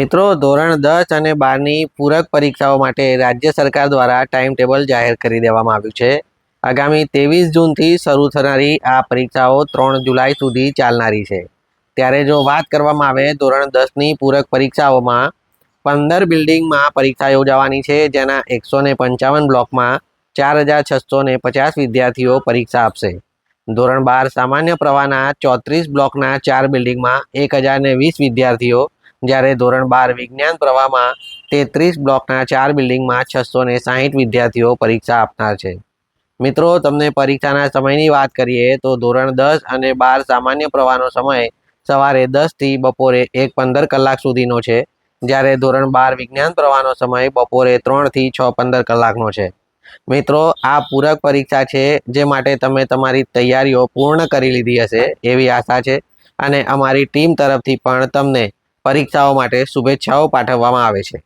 મિત્રો, ધોરણ દસ અને બારની પૂરક પરીક્ષાઓ માટે રાજ્ય સરકાર દ્વારા ટાઈમ ટેબલ જાહેર કરી દેવામાં આવ્યું છે. આગામી ત્રેવીસ જૂનથી શરૂ થનારી આ પરીક્ષાઓ ત્રણ જુલાઈ સુધી ચાલનારી છે. ત્યારે જો વાત કરવામાં આવે, ધોરણ દસની પૂરક પરીક્ષાઓમાં પંદર બિલ્ડિંગમાં પરીક્ષા યોજાવાની છે, જેના એકસો ને પંચાવન બ્લોકમાં ચાર હજાર છસો પચાસ વિદ્યાર્થીઓ પરીક્ષા આપશે. ધોરણ બાર સામાન્ય પ્રવાહના ચોત્રીસ બ્લોકના ચાર બિલ્ડિંગમાં એક હજાર વીસ વિદ્યાર્થીઓ જ્યારે ધોરણ બાર વિજ્ઞાન પ્રવાહમાં તેત્રીસ બ્લોકના ચાર બિલ્ડિંગમાં છસો ને સાહીઠ વિદ્યાર્થીઓ પરીક્ષા આપનાર છે. મિત્રો, તમને પરીક્ષાના સમયની વાત કરીએ તો ધોરણ દસ અને બાર સામાન્ય પ્રવાહનો સમય સવારે દસથી બપોરે એક પંદર કલાક સુધીનો છે, જ્યારે ધોરણ બાર વિજ્ઞાન પ્રવાહનો સમય બપોરે ત્રણથી છ પંદર કલાકનો છે. મિત્રો, આ પૂરક પરીક્ષા છે, જે માટે તમે તમારી તૈયારીઓ પૂર્ણ કરી લીધી હશે એવી આશા છે અને અમારી ટીમ તરફથી પણ તમને પરીક્ષાઓ માટે શુભેચ્છાઓ પાઠવવામાં આવે છે.